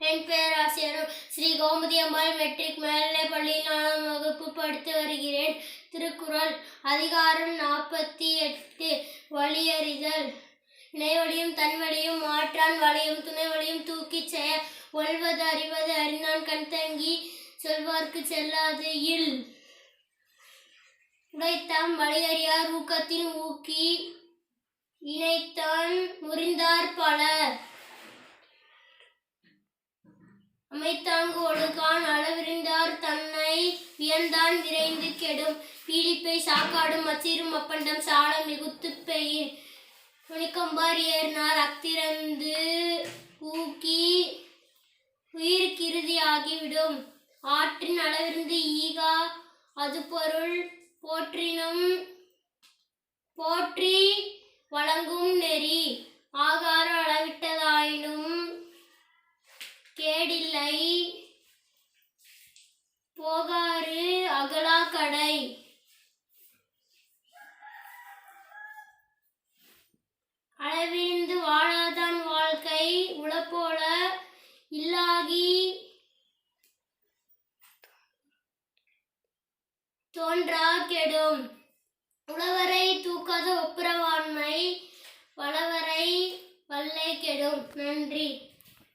என் பேராசிரியரும் ஸ்ரீ கோமதி அம்மாள் மெட்ரிக் மேல்நிலை பள்ளியில் நான் வகுப்பு படுத்து வருகிறேன். திருக்குறள் அதிகாரம் நாற்பத்தி எட்டு. வழியறிதல். இணைவழியும் தன்வழியும் மாற்றான் வழியும் துணைவழியும் தூக்கிச் செய்ய ஒல்வது அறிவது அறிந்தான் கண் தங்கி சொல்வார்க்கு செல்லாது. இல். உடைத்தாம் வழியறியார் ஊக்கத்தின் ஊக்கி அமைத்தாங்கு ஒழுகான் அளவிருந்தார் தன்னை வியந்தான் விரைந்து கெடும். பீலிப்பை சாக்காடும் மச்சிரும் அப்பண்டம் சால மிகுத்து பெயின் துணிக்கம்பார் ஏறினார் அத்திறந்து ஊக்கி உயிருக்கு இறுதியாகிவிடும் ஆற்றின் அளவிருந்து ஈகா அது பொருள் போற்றினும் போற்றி வழங்கும் நெறி கேடில்லை போகாறு அகலா கடை. அளவிருந்து வாழாதான் வாழ்க்கை. உளப்போல இல்லாகி தோன்றா கெடும். உழவரை தூக்காத ஒப்புரவாண்மை வளவரை வல்லை கெடும். நன்றி.